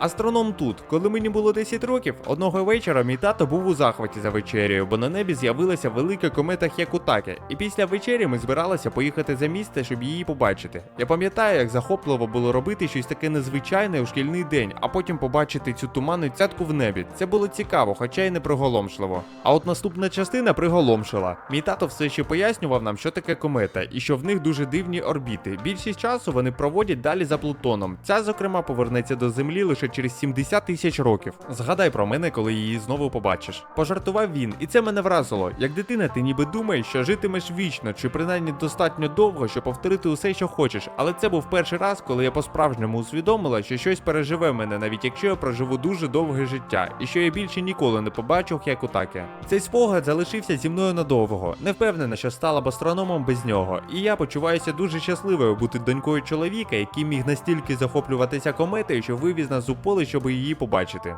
Астроном тут. Коли мені було 10 років, одного вечора мій тато був у захваті за вечерею, бо на небі з'явилася велика комета Хекутаке. І після вечері ми збиралися поїхати за місце, щоб її побачити. Я пам'ятаю, як захопливо було робити щось таке незвичайне у шкільний день, а потім побачити цю туманну цятку в небі. Це було цікаво, хоча й не приголомшливо. А от наступна частина приголомшила. Мій тато все ще пояснював нам, що таке комета, і що в них дуже дивні орбіти. Більшість часу вони проводять далі за Плутоном. Ця, зокрема, повернеться до Землі лише через 70 тисяч років. Згадай про мене, коли її знову побачиш. Пожартував він, і це мене вразило. Як дитина, ти ніби думаєш, що житимеш вічно, чи принаймні достатньо довго, щоб повторити усе, що хочеш. Але це був перший раз, коли я по-справжньому усвідомила, що щось переживе мене, навіть якщо я проживу дуже довге життя, і що я більше ніколи не побачу Хекутаке. Цей спогад залишився зі мною надовго. Не впевнена, що стала б астрономом без нього. І я почуваюся дуже щасливою бути донькою чоловіка, який міг настільки захоплюватися кометою, що вивіз нас у поле, щоб її побачити.